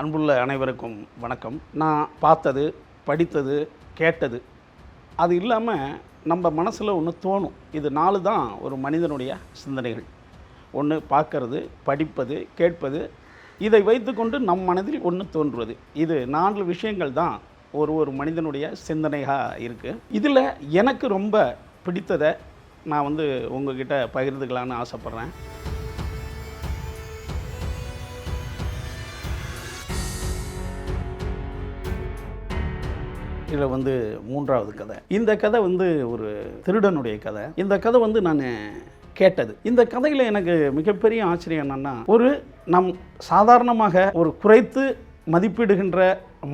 அன்புள்ள அனைவருக்கும் வணக்கம். நான் பார்த்தது படித்தது கேட்டது அது இல்லாமல் நம்ம மனசில் ஒன்று தோணும். இது நாலு தான் ஒரு மனிதனுடைய சிந்தனைகள். ஒன்று பார்க்கறது படிப்பது கேட்பது இதை வைத்துக்கொண்டு நம் மனதில் ஒன்று தோன்றுவது. இது நான்கு விஷயங்கள் தான் ஒரு ஒரு மனிதனுடைய சிந்தனையாக இருக்குது இதில் எனக்கு ரொம்ப பிடித்ததை நான் வந்து உங்ககிட்ட பகிர்ந்துக்கலான்னு ஆசைப்பட்றேன். இதில் வந்து மூன்றாவது கதை. இந்த கதை வந்து ஒரு திருடனுடைய கதை. இந்த கதை வந்து நான் கேட்டது. இந்த கதையில் எனக்கு மிகப்பெரிய ஆச்சரியம் என்னென்னா ஒரு நம் சாதாரணமாக ஒரு குறைத்து மதிப்பிடுகின்ற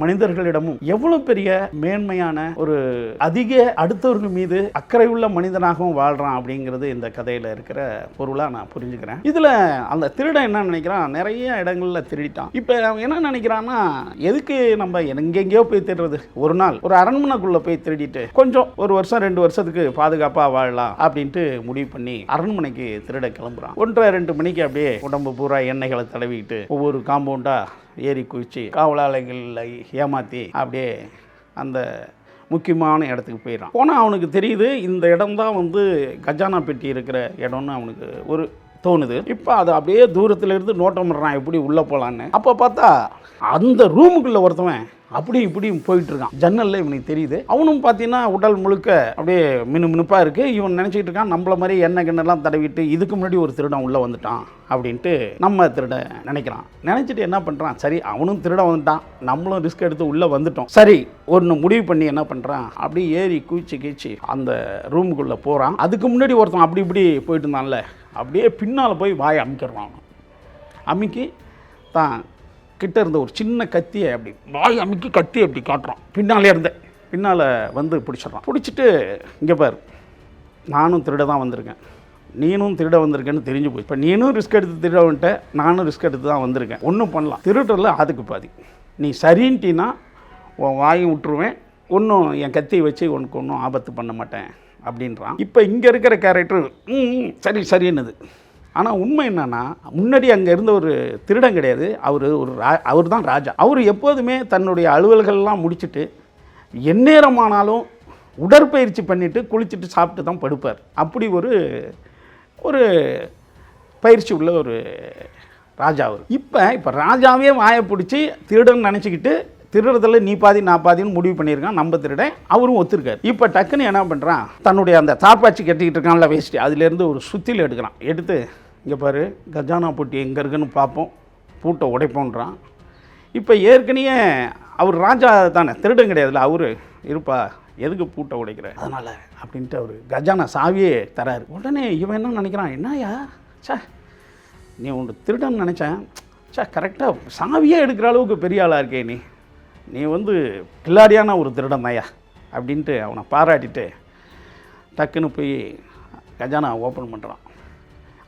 மனிதர்களிடமும் எவ்வளவு பெரிய மேன்மையான ஒரு அதிக அடுத்தவர்கள் மீது அக்கறை உள்ள மனிதனாகவும் வாழ்றான் அப்படிங்கிறது இந்த கதையில் இருக்கிற பொருளாக நான் புரிஞ்சுக்கிறேன். இதில் அந்த திருடன் என்ன நினைக்கிறான்? நிறைய இடங்களில் திருடிட்டான். இப்போ என்ன நினைக்கிறான்னா எதுக்கு நம்ம எங்கெங்கேயோ போய் திருடுறது? ஒரு நாள் ஒரு அரண்மனைக்குள்ளே போய் திருடிட்டு கொஞ்சம் ஒரு வருஷம் ரெண்டு வருஷத்துக்கு பாதுகாப்பாக வாழலாம் அப்படின்ட்டு முடிவு பண்ணி அரண்மனைக்கு திருட கிளம்புறான். ஒன்றரை ரெண்டு மணிக்கு அப்படியே உடம்பு பூரா எண்ணெய்களை தடவிக்கிட்டு ஒவ்வொரு காம்பவுண்டாக ஏறி குதிச்சு காவலாளிகளை ஏமாற்றி அப்படியே அந்த முக்கியமான இடத்துக்கு போயிடறான். போனால் அவனுக்கு தெரியுது இந்த இடம் தான் வந்து கஜானா பெட்டி இருக்கிற இடம்னு அவனுக்கு ஒரு தோணுது. இப்போ அது அப்படியே தூரத்தில் இருந்து நோட்டம் பண்ணுறான் எப்படி உள்ளே போகலான்னு அப்போ பார்த்தா அந்த ரூமுக்குள்ளே ஒருத்தவன் அப்படி இப்படியும் போயிட்டு இருக்கான் ஜன்னல்ல இவனுக்கு தெரியுது. அவனும் பார்த்தீங்கன்னா உடல் முழுக்க அப்படியே மினு மினுப்பாக இருக்கு. இவன் நினச்சிக்கிட்டு இருக்கான் நம்மள மாதிரி எண்ணெய் கிண்ணெல்லாம் தடவிட்டு இதுக்கு முன்னாடி ஒரு திருடன் உள்ளே வந்துட்டான் அப்படின்ட்டு நம்ம திருட நினைக்கிறான். நினச்சிட்டு என்ன பண்ணுறான் சரி அவனும் திருட வந்துட்டான். நம்மளும் ரிஸ்க் எடுத்து உள்ளே வந்துட்டோம். சரி ஒன்று முடிவு பண்ணி என்ன பண்ணுறான் அப்படியே ஏறி குதிச்சு கீச்சு அந்த ரூமுக்குள்ளே போகிறான் அதுக்கு முன்னாடி ஒருத்தன் அப்படி இப்படி போயிட்டு இருந்தான்ல. அப்படியே பின்னால் போய் வாயை அமைக்கிறான் அவன். தான் கிட்ட இருந்த ஒரு சின்ன கத்தியை அப்படி வாய் அமுக்கி கத்தி அப்படி காட்டுறான். பின்னாலே இருந்தேன். பின்னால் வந்து பிடிச்சிடுறான். பிடிச்சிட்டு இங்கே பாரு. நானும் திருட தான் வந்திருக்கேன். நீனும் திருட வந்திருக்கேன்னு தெரிஞ்சு போய் இப்போ நீனும் ரிஸ்க் எடுத்து திருட வந்துட்ட நானும் ரிஸ்க் எடுத்து தான் வந்திருக்கேன். ஒன்றும் பண்ணலாம். திருடுறதுல அதுக்கு பாதி. நீ சரின்ட்டினா உன் வாயும் விட்டுருவேன். ஒன்றும் என் கத்தியை வச்சு உனக்கு ஒன்றும் ஆபத்து பண்ண மாட்டேன். அப்படின்றான். இப்போ இங்கே இருக்கிற கேரக்டர் ம் சரி சரின்னுது. ஆனால் உண்மை என்னென்னா முன்னாடி அங்கே இருந்த ஒரு திருடம் கிடையாது. அவர் ஒரு ரா அவர் தான் ராஜா. அவர் எப்போதுமே தன்னுடைய அலுவல்கள்லாம் முடிச்சுட்டு எந்நேரமானாலும் உடற்பயிற்சி பண்ணிவிட்டு குளிச்சுட்டு சாப்பிட்டு தான் படுப்பார். அப்படி ஒரு ஒரு பயிற்சி உள்ள ஒரு ராஜா அவர். இப்போ இப்போ ராஜாவே வாயை பிடிச்சி திருடன் நினச்சிக்கிட்டு திருடுறதில் நீ பாதி நான் பாதின்னு முடிவு பண்ணியிருக்கான் நம்ம திருடன். அவரும் ஒத்துருக்காரு. இப்போ டக்குன்னு என்ன பண்ணுறான் தன்னுடைய அந்த தாப்பாச்சி கட்டிக்கிட்டு இருக்கான்ல வேஸ்ட்டு அதுலேருந்து ஒரு சுத்தியில் எடுக்கிறான். எடுத்து இங்கே பாரு கஜானா பொட்டி எங்கே இருக்குன்னு பார்ப்போம் பூட்டை உடைப்போன்றான். இப்போ ஏற்கனவே அவர் ராஜா தானே திருடன் கிடையாதுல்ல அவர் இருப்பா எதுக்கு பூட்டை உடைக்கிற? அதனால் அப்படின்ட்டு அவர் கஜானா சாவியே தராரு. உடனே இவன் என்ன நினைக்கிறான்? என்னயா சே நீ உன் திருடன்னு நினச்சேன். சே கரெக்டாக சாவியே எடுக்கிற அளவுக்கு பெரிய ஆளாக இருக்கே நீ. நீ வந்து கில்லாடியான ஒரு திருடன் ஐயா அப்படின்ட்டு அவனை பாராட்டிட்டு டக்குன்னு போய் கஜானா ஓப்பன் பண்ணுறான்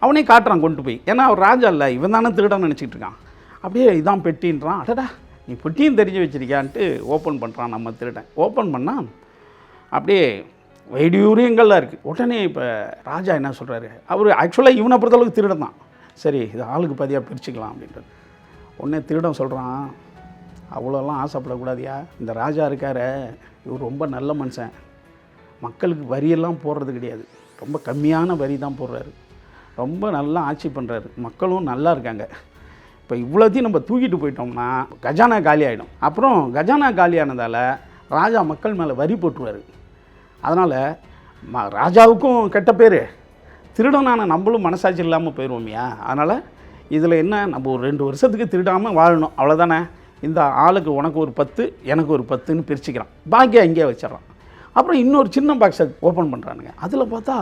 அவனே காட்டுறான் கொண்டு போய். ஏன்னா அவர் ராஜா இல்லை இவன் தானே திருடன் நினச்சிக்கிட்டு இருக்கான். அப்படியே இதான் பெட்டின்றான். அடடா நீ பெட்டியும் தெரிஞ்சு வச்சிருக்கியான்ட்டு ஓப்பன் பண்ணுறான் நம்ம திருடன். ஓப்பன் பண்ணால் அப்படியே வைடியூரியங்கள்லாம் இருக்குது உடனே இப்போ ராஜா என்ன சொல்கிறாரு அவர் ஆக்சுவலாக இவனை பொறுத்தளவுக்கு திருடன் தான். சரி இது ஆளுக்கு பாதியாக பிரிச்சுக்கலாம் அப்படின்றது உடனே திருடன் சொல்கிறான் அவ்வளோலாம் ஆசைப்படக்கூடாதியா. இந்த ராஜா இருக்கார் இவர் ரொம்ப நல்ல மனுஷன். மக்களுக்கு வரியெல்லாம் போடுறது கிடையாது. ரொம்ப கம்மியான வரி தான் போடுறாரு. ரொம்ப நல்லா ஆட்சி பண்ணுறாரு மக்களும் நல்லா இருக்காங்க. இப்போ இவ்வளோத்தையும் நம்ம தூக்கிட்டு போயிட்டோம்னா கஜானா காலி ஆகிடும் அப்புறம் கஜானா காலியானதால் ராஜா மக்கள் மேலே வரி போட்டுருவார். அதனால் ம ராஜாவுக்கும் கெட்ட பேர். திருடனான நம்மளும் மனசாட்சி இல்லாமல் போயிடுவோமியா அதனால் இதில் என்ன நம்ம ஒரு ரெண்டு வருஷத்துக்கு திருடாமல் வாழணும். அவ்வளோதானே இந்த ஆளுக்கு உனக்கு ஒரு பத்து எனக்கு ஒரு பத்துன்னு பிரிச்சுக்கிறான். பாக்கியாக இங்கே வச்சிடறான். அப்புறம் இன்னொரு சின்ன பாக்ஸை ஓப்பன் பண்ணுறானுங்க அதில் பார்த்தா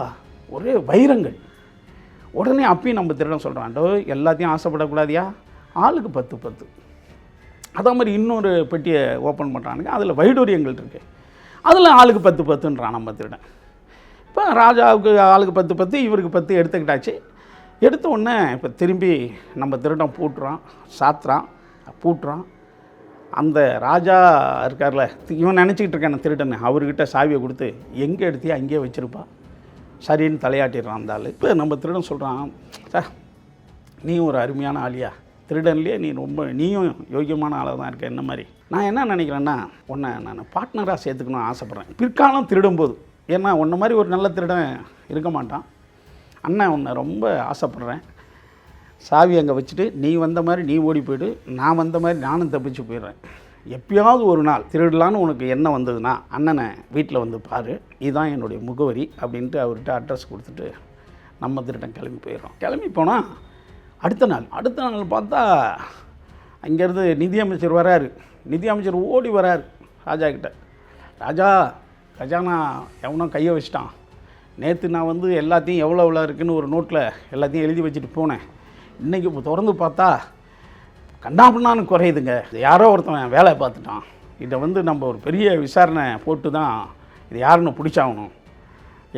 ஒரே வைரங்கள். உடனே அப்பயும் நம்ம திருடன் சொல்கிறான்டோ எல்லாத்தையும் ஆசைப்படக்கூடாதியா? ஆளுக்கு பத்து பத்து. அதே மாதிரி இன்னொரு பெட்டியை ஓப்பன் பண்ணுறானுங்க அதில் வைடூரியங்கள் இருக்குது அதில் ஆளுக்கு பத்து பத்துன்றான் நம்ம திருடன். இப்போ ராஜாவுக்கு ஆளுக்கு பத்து பத்து இவருக்கு பத்து எடுத்துக்கிட்டாச்சு. எடுத்த உடனே இப்போ திரும்பி நம்ம திருடம் பூட்டுறான் சாத்துறான் பூட்டுறான். அந்த ராஜா இருக்கார்ல இவன் நினச்சிக்கிட்டு இருக்கான திருடன்னு. அவர்கிட்ட சாவியை கொடுத்து எங்கே எடுத்தியா? அங்கேயே வச்சிருப்பா. சரின்னு தலையாட்டிடுறான் அந்த ஆள். இப்போ நம்ம திருடன் சொல்கிறான் சார் நீ ஒரு அருமையான ஆளியா? திருடன்லேயே நீ ரொம்ப நீயும் யோக்கியமான ஆளாக தான் இருக்க என்ன மாதிரி? நான் என்ன நினைக்கிறேன்னா உன்னை நான் பார்ட்னராக சேர்த்துக்கணும்னு ஆசைப்பட்றேன். பிற்காலம் திருடும்போது. ஏன்னா உன்ன மாதிரி ஒரு நல்ல திருடன் இருக்க மாட்டான். அண்ணன் உன்னை ரொம்ப ஆசைப்பட்றேன். சாவி அங்கே வச்சுட்டு நீ வந்த மாதிரி நீ ஓடி போயிடு நான் வந்த மாதிரி நானும் தப்பிச்சு போயிடுறேன். எப்பயாவது ஒரு நாள் திருடலான்னு உனக்கு என்ன வந்ததுன்னா அண்ணனை வீட்டில் வந்து பாரு இதுதான் என்னுடைய முகவரி அப்படின்ட்டு அவர்கிட்ட அட்ரஸ் கொடுத்துட்டு நம்ம திருடன் கிளம்பி போயிடுறோம். கிளம்பி போனால் அடுத்த நாள் அடுத்த நாள் பார்த்தா அங்கேருந்து நிதியமைச்சர் வராரு. நிதியமைச்சர் ஓடி வராரு ராஜா கிட்ட. ராஜா கஜானா எவனோ கையை வச்சிட்டான். நேற்று நான் வந்து எல்லாத்தையும் எவ்வளோ எவ்வளோ இருக்குன்னு ஒரு நோட்டில் எல்லாத்தையும் எழுதி வச்சுட்டு போனேன். இன்றைக்கி இப்போ திறந்து பார்த்தா கண்ணாபின்னான்னு குறையுதுங்க. யாரோ ஒருத்தன் வேலை பார்த்துட்டான். இதை வந்து நம்ம ஒரு பெரிய விசாரணை போட்டு தான் இது யாருன்னு பிடிச்சாகணும்.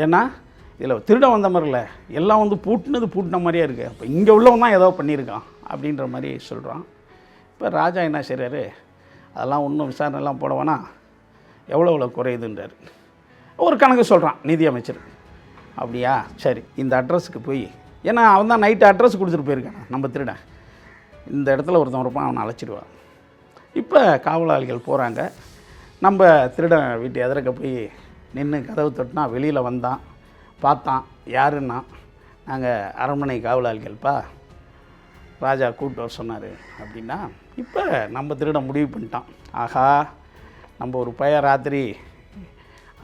ஏன்னா இதில் திருட வந்த மாதிரில எல்லாம் வந்து பூட்டினது பூட்டின மாதிரியே இருக்குது அப்போ இங்கே உள்ளவன் தான் ஏதோ பண்ணியிருக்கான் அப்படின்ற மாதிரி சொல்கிறான் இப்போ ராஜா என்ன செய்கிறாரு அதெல்லாம் ஒன்றும் விசாரணைலாம் போடவேனா எவ்வளோ எவ்வளோ குறையுதுன்றார். ஒரு கணக்கு சொல்கிறான் நிதி அமைச்சர். அப்படியா? சரி இந்த அட்ரஸுக்கு போய் ஏன்னா அவன் தான் நைட்டு அட்ரஸ் கொடுத்துட்டு போயிருக்கான். நம்ம திருடன் இந்த இடத்துல ஒருத்தன் இருப்பான் அவனை அழைச்சிடுவான். இப்போ காவலாளிகள் போகிறாங்க நம்ம திருடன் வீட்டு எதிர்க்க போய் நின்று கதவு தொட்டினா வெளியில் வந்தான் பார்த்தான். யாருன்னா? நாங்கள் அரண்மனை காவலாளிகள்ப்பா. ராஜா கூப்பிட்டு வர சொன்னார் அப்படின்னா இப்போ நம்ம திருடன் முடிவு பண்ணிட்டான். ஆகா நம்ம ஒரு பையன் ராத்திரி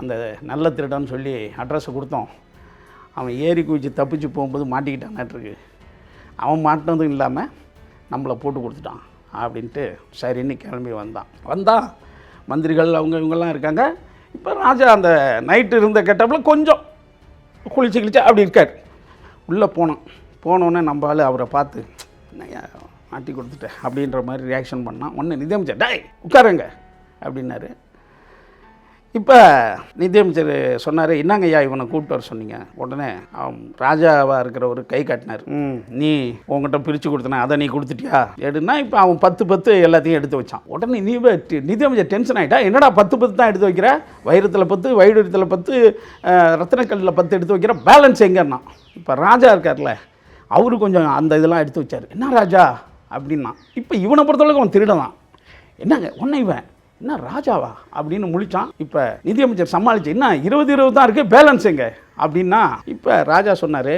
அந்த நல்ல திருடன்னு சொல்லி அட்ரஸை கொடுத்தோம். அவன் ஏறி குதிச்சு தப்பிச்சு போகும்போது மாட்டிக்கிட்டான்னுட்டுருக்கு அவன் மாட்டினதும் இல்லாமல் நம்மளை போட்டு கொடுத்துட்டான் அப்படின்ட்டு சரின்னு கிளம்பி வந்தான். வந்தான். மந்திரிகள் அவங்க இவங்கெல்லாம் இருக்காங்க. இப்போ ராஜா அந்த நைட்டு இருந்த கெட்டப்பில் கொஞ்சம் குளிச்சு கிழிச்சு அப்படி இருக்கார். உள்ளே போனான். போனோடனே நம்ம ஆள் அவரை பார்த்து மாட்டி கொடுத்துட்டேன் அப்படின்ற மாதிரி ரியாக்ஷன் பண்ணான். ஒன்று நிதியமைச்சர் டேய் உட்காருங்க. அப்படின்னாரு. இப்போ நிதியமைச்சர் சொன்னார் என்னங்க ஐயா இவனை கூப்பிட்டு வர சொன்னீங்க? உடனே அவன் ராஜாவாக இருக்கிறவர் கை காட்டினார். நீ உங்ககிட்ட பிரித்து கொடுத்தன அதை நீ கொடுத்துட்டியா? எடுனா இப்போ அவன் பத்து பத்து எல்லாத்தையும் எடுத்து வச்சான். உடனே நீ நிதியமைச்சர் டென்ஷன் ஆகிட்டா என்னடா பத்து பத்து தான் எடுத்து வைக்கிற? வைரத்தில் பத்து வைடூரியத்தில் பத்து ரத்தினக்கல்லில் பத்து எடுத்து வைக்கிற? பேலன்ஸ் எங்கன்னா? இப்போ ராஜா இருக்கார்ல அவரு கொஞ்சம் அந்த இதெல்லாம் எடுத்து வச்சார். என்ன ராஜா? அப்படின்னா இப்போ இவனை பொறுத்தளவுக்கு அவன் திருடலாம் என்னங்க ஒன்றை இவன் என்ன ராஜாவா அப்படின்னு முழிச்சான். இப்போ நிதியமைச்சர் சமாளிச்சு என்ன இருபது இருபது தான் இருக்குது பேலன்ஸ் எங்க? அப்படின்னா இப்போ ராஜா சொன்னார்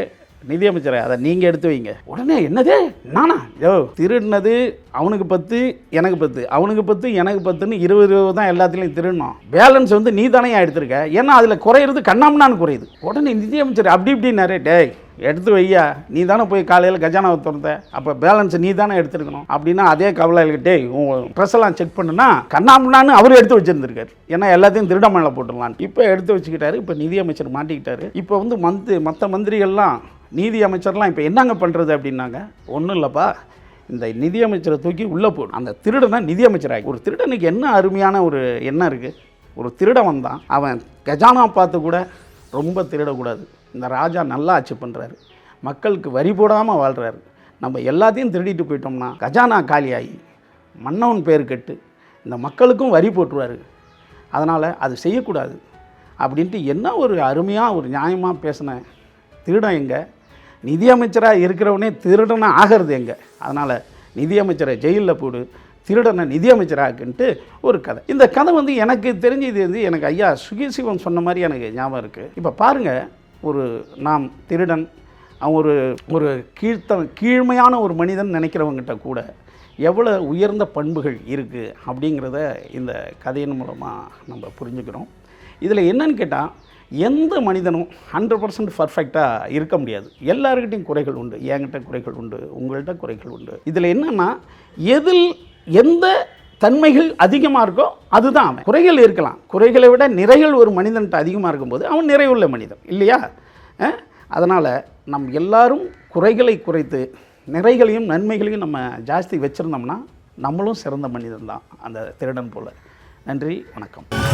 நிதியமைச்சரை அதை நீங்கள் எடுத்து வைங்க. உடனே என்னது? நானா? யோ திருடினது அவனுக்கு பத்து எனக்கு பத்து. அவனுக்கு பத்து எனக்கு பத்துன்னு இருபது இருபது தான் எல்லாத்துலேயும் திருடணும். பேலன்ஸ் வந்து நீ தானே எடுத்திருக்க? ஏன்னா அதில் குறையிறது கண்ணாமண்ணான்னு குறையுது. உடனே நிதியமைச்சர் அப்படி இப்படின்னாரு டேய் எடுத்து வையா நீ தானே போய் காலையில் கஜானாவை திறந்த அப்போ பேலன்ஸ் நீ தானே எடுத்துருக்கணும் அப்படின்னா அதே கவலைகிட்டே உன் ட்ரெஸ் எல்லாம் செக் பண்ணுனா கண்ணாமுன்னான்னு அவர் எடுத்து வச்சுருந்துருக்காரு. ஏன்னா எல்லாத்தையும் திருட மேலே போட்டுடலாம் இப்போ எடுத்து வச்சுக்கிட்டாரு இப்போ நிதியமைச்சர் மாட்டிக்கிட்டாரு. இப்போ வந்து மந்த் மற்ற மந்திரிகள்லாம் நீதி அமைச்சர்லாம் இப்போ என்னங்க பண்ணுறது அப்படின்னாங்க? ஒன்றும் இல்லைப்பா. இந்த நிதியமைச்சரை தூக்கி உள்ளே போடும் அந்த திருடனை நிதியமைச்சராகி ஒரு திருடனுக்கு என்ன அருமையான ஒரு எண்ணம் இருக்குது ஒரு திருடன் வந்தான். அவன் கஜானா பார்த்து கூட ரொம்ப திருடக்கூடாது. இந்த ராஜா நல்லா ஆட்சி பண்ணுறாரு மக்களுக்கு வரி போடாமல் வாழ்கிறாரு நம்ம எல்லாத்தையும் திருடிட்டு போயிட்டோம்னா கஜானா காலியாகி மன்னவன் பேர் கெட்டு இந்த மக்களுக்கும் வரி போட்டுருவாரு. அதனால் அது செய்யக்கூடாது. அப்படின்ட்டு என்ன ஒரு அருமையாக ஒரு நியாயமாக பேசின திருடன் எங்கே? நிதியமைச்சராக இருக்கிறவனே திருடனை ஆகிறது எங்கே? அதனால் நிதியமைச்சரை ஜெயிலில் போடு திருடனை நிதியமைச்சராக்குன்ட்டு ஒரு கதை. இந்த கதை வந்து எனக்கு தெரிஞ்சது வந்து எனக்கு ஐயா சுகேசிவம் சொன்ன மாதிரி எனக்கு ஞாபகம் இருக்குது இப்போ பாருங்கள் ஒரு நாம் திருடன் அவன் ஒரு ஒரு கீழ்த்த கீழ்மையான ஒரு மனிதன் நினைக்கிறவங்ககிட்ட கூட எவ்வளோ உயர்ந்த பண்புகள் இருக்குது அப்படிங்கிறத இந்த கதையின் மூலமாக நம்ம புரிஞ்சுக்கிறோம். இதில் என்னன்னு கேட்டால் எந்த மனிதனும் ஹண்ட்ரட் பர்சன்ட் பர்ஃபெக்டாக இருக்க முடியாது. எல்லாருக்கிட்டையும் குறைகள் உண்டு என்கிட்ட குறைகள் உண்டு உங்கள்கிட்ட குறைகள் உண்டு. இதில் என்னென்னா எதில் எந்த தன்மைகள் அதிகமாக இருக்கோ அதுதான் அவன். குறைகள் இருக்கலாம். குறைகளை விட நிறைகள் ஒரு மனிதன்கிட்ட அதிகமாக இருக்கும்போது அவன் நிறைவுள்ள மனிதன். இல்லையா? அதனால் நம் எல்லாரும் குறைகளை குறைத்து நிறைகளையும் நன்மைகளையும் நம்ம ஜாஸ்தி வச்சுருந்தோம்னா நம்மளும் சிறந்த மனிதன் தான் அந்த திருடன் போல். நன்றி வணக்கம்.